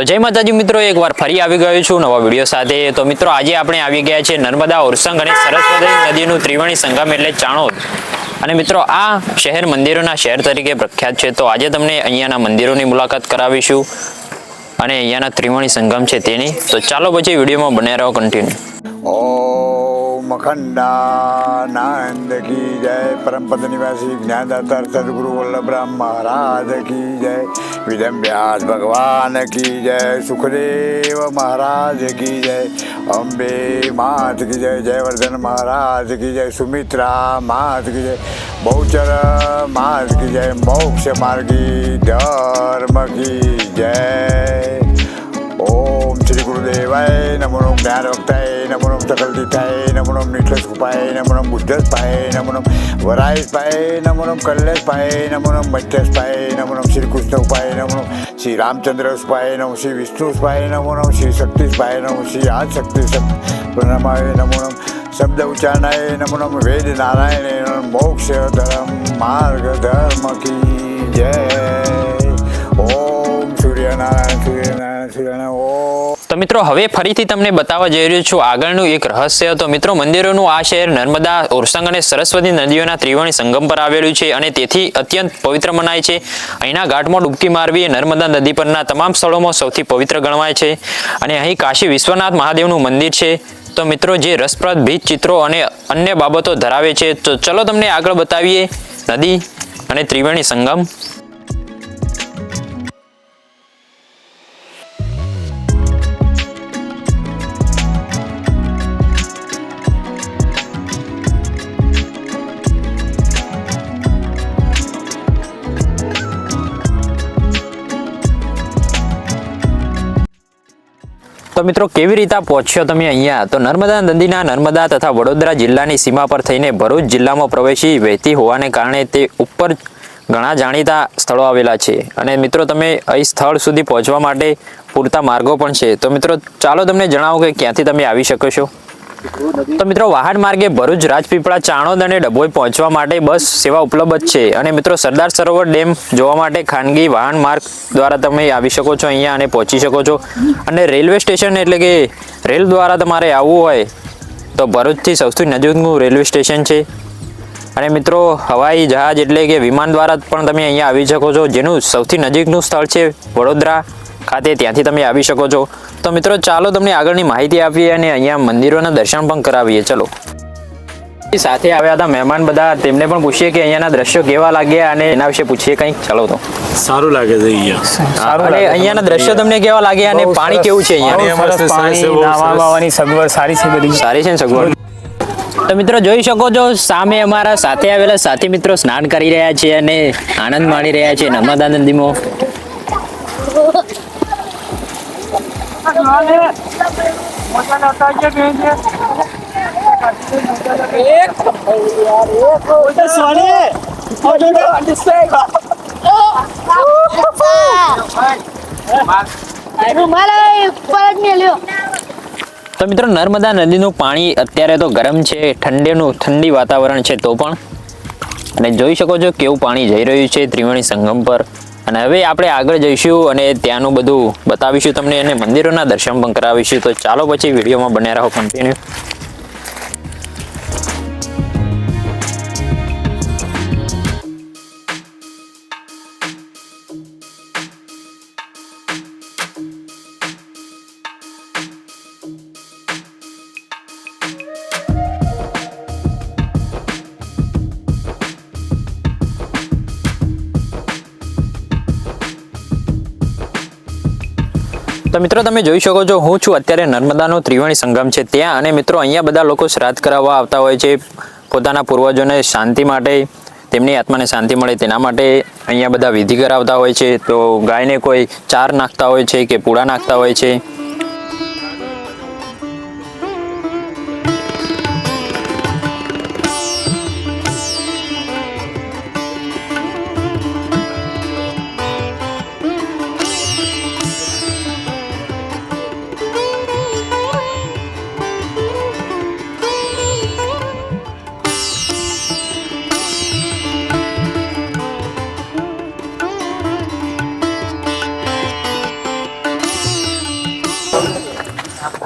તો જય માતાજી મિત્રો, એકવાર ફરી આવી ગયો છું નવા વીડિયો સાથે. તો મિત્રો, આજે આપણે આવી ગયા છે નર્મદા ઓરસંગ અને સરસ્વતી નદીનું ત્રિવેણી સંગમ એટલે ચાણોદ. અને મિત્રો, આ શહેર મંદિરોના શહેર તરીકે પ્રખ્યાત છે. તો આજે તમને અહીંયાના મંદિરોની મુલાકાત કરાવીશું અને અહીંયાના ત્રિવેણી સંગમ છે તેની. તો ચાલો પછી વિડીયોમાં બને રહો કન્ટિન્યુ ઓમ અખંડાનંદ કી જય. પરમપદ નિવાસી જ્ઞાનદાતા સદગુરુ વલ્લભરામ મહારાજ કી જય. વિદમ વ્યાસ ભગવાન કી જય સુખદેવ મહારાજ કી જય અંબે માત કી જય જયવર્ધન મહારાજ કી જય સુમિત્રા માત કી જય બહુચર માત કી જય મોક્ષ માર્ગી ધર્મ કી જય ઓમ શ્રી ગુરુદેવાય નમો નમ જ્ઞાન વક્તાય નમો નમ સકલ તીર્થાય નમો નમ નિઠસ કૃપાય નમો નમ બુદ્ધસ્પાય નમો નમ વરાયસ્પાય નમો નમ કલ્લેશપાય નમો નમ મધ્યસ્પાય નમો નમ શ્રી કૃષ્ણ ઉપાય નમો નમ શ્રી રામચંદ્ર ઉપાય નમો શ્રી વિષ્ણુ ઉપાય નમો નમ શ્રી શક્તિ ઉપાય નમો શ્રી આદશક્તિ પ્રણમાય નમો નમ શબ્દ ઉચ્ચારણાય નમો નમ વેદ નારાયણ નમો નમ મોક્ષ ધર્મ માર્ગ ધર્મ કી જય મિત્રો, હવે ફરીથી તમને બતાવવા જઈ રહ્યો છું આગળનું એક રહસ્ય. તો મિત્રો, મંદિરોનું આ શહેર નર્મદા, ઓરસંગ અને સરસ્વતી નદીઓના ત્રિવેણી સંગમ પર આવેલું છે અને તેથી અત્યંત પવિત્ર મનાય છે. અહીંના ઘાટમાં ડૂબકી મારવી એ નર્મદા નદી પરના તમામ સ્થળોમાં સૌથી પવિત્ર ગણવાય છે. અને અહીં કાશી વિશ્વનાથ મહાદેવનું મંદિર છે. તો મિત્રો, જે રસપ્રદ ભીત ચિત્રો અને અન્ય બાબતો ધરાવે છે. તો ચલો તમને આગળ બતાવીએ નદી અને ત્રિવેણી સંગમ. તો મિત્રો, કેવી રીતે પહોંચ્યો તમે અહીંયા? તો નર્મદા નદીના નર્મદા તથા વડોદરા જિલ્લાની સીમા પર થઈને ભરૂચ જિલ્લામાં પ્રવેશી વહેતી હોવાને કારણે તે ઉપર ઘણા જાણીતા સ્થળો આવેલા છે. અને મિત્રો, તમે અહીં સ્થળ સુધી પહોંચવા માટે પૂરતા માર્ગો પણ છે. તો મિત્રો, ચાલો તમને જણાવો કે ક્યાંથી તમે આવી શકો છો. તો મિત્રો, વાહન માર્ગે ભરૂચ, રાજપીપળા, ચાણોદ અને ડભોઈ પહોંચવા માટે બસ સેવા ઉપલબ્ધ છે. અને મિત્રો, સરદાર સરોવર ડેમ જોવા માટે ખાનગી વાહન માર્ગ દ્વારા તમે આવી શકો છો અહીંયા અને પહોંચી શકો છો. અને રેલવે સ્ટેશન એટલે કે રેલ દ્વારા તમારે આવવું હોય તો ભરૂચથી સૌથી નજીકનું રેલવે સ્ટેશન છે. અને મિત્રો, હવાઈ જહાજ એટલે કે વિમાન દ્વારા પણ તમે અહીંયા આવી શકો છો, જેનું સૌથી નજીકનું સ્થળ છે વડોદરા ખાતે. ત્યાંથી તમે આવી શકો છો. તો મિત્રો ચાલો તમને આગળની માહિતી આપીએ અને અહીંયા મંદિરોના દર્શન પણ કરાવીએ. ચલો. સાથે આવ્યા હતા મહેમાન બધા. તેમને પણ પૂછીએ કે અહીંયાના દ્રશ્યો કેવા લાગ્યા અને એના વિશે પૂછીએ કંઈક. ચલો તો. સારું લાગે છે અહીંયા. અને અહીંયાના દ્રશ્યો તમને કેવા લાગ્યા અને પાણી કેવું છે અહીંયા? પાણી નાવા બાવાની સગવડ સારી છે બધી. સારી છે ને સગવડ? તો મિત્રો જોઈ શકો છો સામે અમારા સાથે આવેલા સાથી મિત્રો સ્નાન કરી રહ્યા છે અને આનંદ માણી રહ્યા છે. નર્મદા નદીમાં રૂમાલ ઉપર જ મેલ્યો તો મિત્રો નર્મદા નદીનું પાણી અત્યારે તો ગરમ છે ઠંડીનું ઠંડી વાતાવરણ છે તો પણ. અને જોઈ શકો છો કેવું પાણી જઈ રહ્યું છે ત્રિવેણી સંગમ પર. અને હવે આપણે આગળ જઈશું અને ત્યાંનું બધું બતાવીશું તમને અને મંદિરોના દર્શન પણ કરાવીશું. તો ચાલો પછી વિડીયોમાં બને રહો કન્ટિન્યુ તો મિત્રો તમે જોઈ શકો છો, હું છું અત્યારે નર્મદાનો ત્રિવેણી સંગમ છે ત્યાં અને મિત્રો અહીંયા બધા લોકો શ્રાદ્ધ કરાવવા આવતા હોય છે. પોતાના પૂર્વજોને શાંતિ માટે, તેમની આત્માને શાંતિ મળે તેના માટે અહીંયા બધા વિધિ કરાવતા હોય છે. તો ગાયને કોઈ ચાર નાખતા હોય છે કે પૂળા નાખતા હોય છે.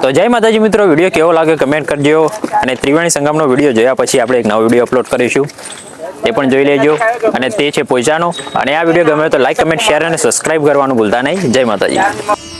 તો જય માતાજી મિત્રો, વીડિયો કેવો લાગે કમેન્ટ કરજો અને ત્રિવેણી સંગમનો વીડિયો જોયા પછી આપણે એક નવો વીડિયો અપલોડ કરીશું. તે પણ જોઈ લેજો અને તે છે પોઈચાનો અને આ વીડિયો ગમે તો લાઈક કમેન્ટ શેર અને સબસ્ક્રાઈબ કરવાનું ભૂલતા નહીં. જય માતાજી.